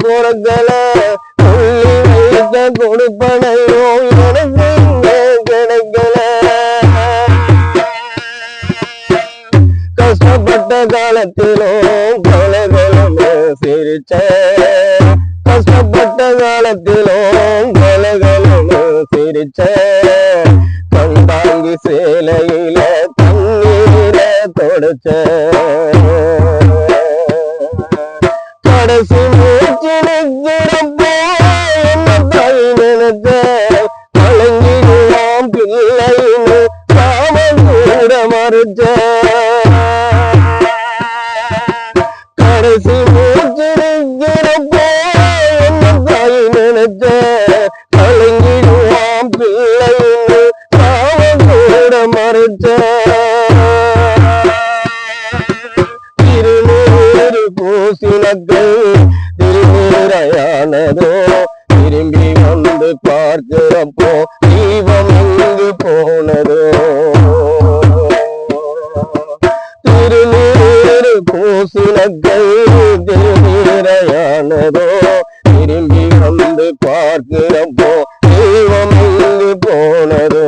குரக்கல சொல்லி வைத்த கொடுப்பனையோ எனக்கு இங்க கிடைக்கல. கஷ்டப்பட்ட காலத்திலும் கொலைகளுமே சிரிச்ச கஷ்டப்பட்ட காலத்திலும் கொலைகளுமே சிரிச்ச கண்டாங்கி சேலையில தண்ணீர தொடச்ச கடைசி மூச்சு நிற்கிறப்போ என்ன தாய் நினைச்ச கலங்கிடுவான் பிள்ளைன்னு காமம் கூட மறுச்ச கடைசி மூச்சு நிற்கிறப்போ என்ன தாய் நினைச்ச கலங்கிடுவான் பிள்ளைன்னு காமம் கூட திருநூறு பூசினக்கள் திருநீரையானதோ திரும்பி வந்து பார்க்கிறப்போ தீபம் எங்கு போனதோ. திருநீறு பூசினக்கள் திருநீரையானதோ திரும்பி வந்து பார்க்கிறப்போ தீபம் எங்கு போனதோ.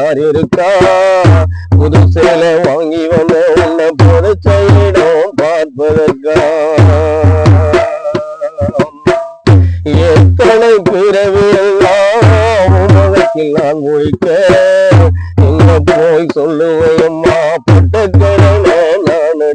யார் இருக்கா புது சேலை வாங்கி வந்த உன்னை புதைச்ச இடம் பார்ப்பதற்கா? எத்தனை பிறவி எல்லாம் உலகத்தில் நான் ஒழிக்க எங்க போய் சொல்லுவையம்மா பட்ட கடனை நான்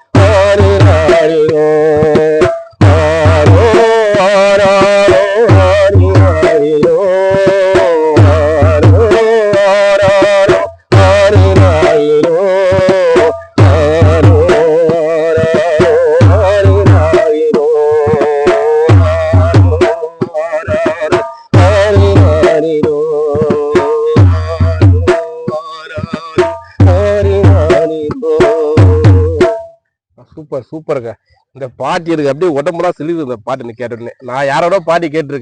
சூப்பர் சூப்பருங்க இந்த பாட்டு எனக்கு அப்படியே உடம்புலாம் சிலிது இந்த பாட்டு கேட்டோன்னே நான் யாரோட பாட்டு கேட்டிருக்கேன்.